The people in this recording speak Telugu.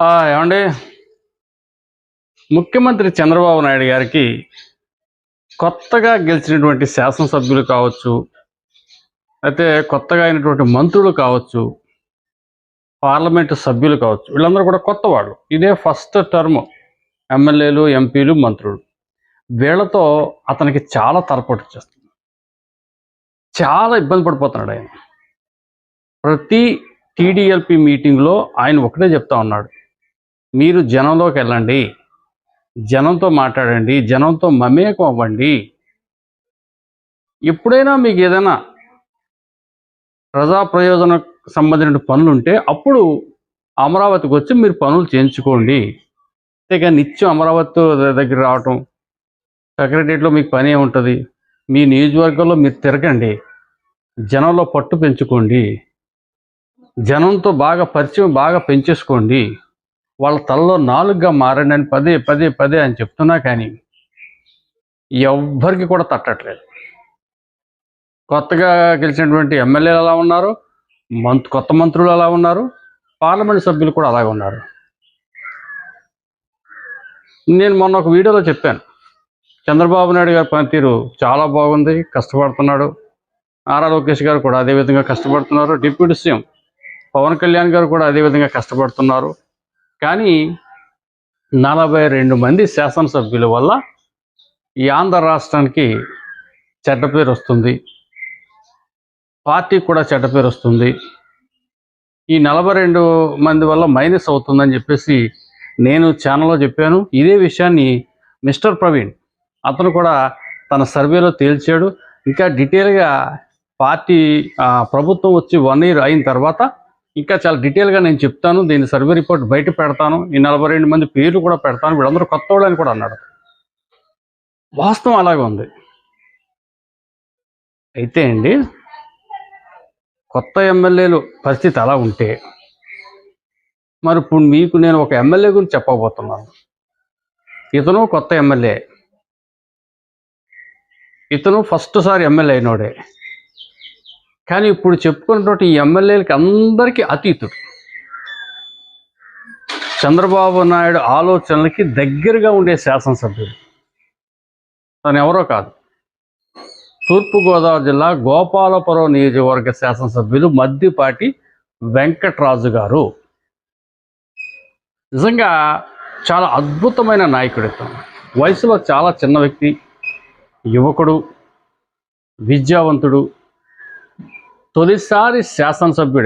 ఆ, ఏమండి? ముఖ్యమంత్రి చంద్రబాబు నాయుడు గారికి కొత్తగా గెలిచినటువంటి శాసనసభ్యులు కావచ్చు అయితే కొత్తగా అయినటువంటి మంత్రులు కావచ్చు పార్లమెంటు సభ్యులు కావచ్చు వీళ్ళందరూ కూడా కొత్త వాళ్ళు. ఇదే ఫస్ట్ టర్మ్ ఎమ్మెల్యేలు ఎంపీలు మంత్రులు. వీళ్ళతో అతనికి చాలా తలపోటు చేస్తుంది చాలా ఇబ్బంది పడిపోతున్నాడు ఆయన. ప్రతి టీడీఎల్పీ మీటింగ్లో ఆయన ఒకటే చెప్తా ఉన్నాడు. మీరు జనంలోకి వెళ్ళండి. జనంతో మాట్లాడండి. జనంతో మమేకం అవ్వండి. ఎప్పుడైనా మీకు ఏదైనా ప్రజా ప్రయోజన సంబంధించిన పనులు ఉంటే అప్పుడు అమరావతికి వచ్చి మీరు పనులు చేయించుకోండి. అంతేగా నిత్యం అమరావతి దగ్గర రావటం సెక్రటరియట్లో మీకు పని ఉంటుంది మీ నియోజకవర్గంలో మీరు తిరగండి. జనంలో పట్టు పెంచుకోండి. జనంతో బాగా పరిచయం బాగా పెంచేసుకోండి. వాళ్ళ తలలో నాలుగుగా మారండి పదే పదే పదే అని చెప్తున్నా కానీ ఎవ్వరికి కూడా తట్టట్లేదు. కొత్తగా గెలిచినటువంటి ఎమ్మెల్యేలు అలా ఉన్నారు? మంత్ కొత్త మంత్రులు అలా ఉన్నారు? పార్లమెంట్ సభ్యులు కూడా అలాగే ఉన్నారు. నేను మొన్న ఒక వీడియోలో చెప్పాను. చంద్రబాబు నాయుడు గారి పనితీరు చాలా బాగుంది కష్టపడుతున్నాడు. ఆర్ఆర్ లోకేష్ గారు కూడా అదేవిధంగా కష్టపడుతున్నారు. డిప్యూటీ సీఎం పవన్ కళ్యాణ్ గారు కూడా అదేవిధంగా కష్టపడుతున్నారు. కానీ నలభై రెండు మంది శాసనసభ్యుల వల్ల ఈ ఆంధ్ర రాష్ట్రానికి చెడ్డ పేరు వస్తుంది. పార్టీకి కూడా చెడ్డ పేరు వస్తుంది. ఈ నలభై రెండు మంది వల్ల మైనస్ అవుతుందని చెప్పేసి నేను ఛానల్లో చెప్పాను. ఇదే విషయాన్ని మిస్టర్ ప్రవీణ్ అతను కూడా తన సర్వేలో తేల్చాడు. ఇంకా డీటెయిల్గా పార్టీ ప్రభుత్వం వచ్చి వన్ ఇయర్ అయిన తర్వాత ఇంకా చాలా డీటెయిల్గా నేను చెప్తాను దీని సర్వే రిపోర్ట్ బయట పెడతాను ఈ నలభై రెండు మంది పేర్లు కూడా పెడతాను వీళ్ళందరూ కొత్త వాళ్ళని కూడా అన్నాడు వాస్తవం అలాగే ఉంది. అయితే అండి కొత్త ఎమ్మెల్యేలు పరిస్థితి అలా ఉంటే మరి ఇప్పుడు మీకు నేను ఒక ఎమ్మెల్యే గురించి చెప్పబోతున్నాను. ఇతను కొత్త ఎమ్మెల్యే. ఇతను ఫస్ట్ సారి ఎమ్మెల్యే అయినోడే. కానీ ఇప్పుడు చెప్పుకున్నటువంటి ఈ ఎమ్మెల్యేలకి అందరికీ అతీతుడు. చంద్రబాబు నాయుడు ఆలోచనలకి దగ్గరగా ఉండే శాసనసభ్యుడు. తను ఎవరో కాదు. తూర్పుగోదావరి జిల్లా గోపాలపురం నియోజకవర్గ శాసనసభ్యులు మద్దిపాటి వెంకట్రాజు గారు. నిజంగా చాలా అద్భుతమైన నాయకుడు వయసులో చాలా చిన్న వ్యక్తి యువకుడు విద్యావంతుడు तो दिस शासन सब भी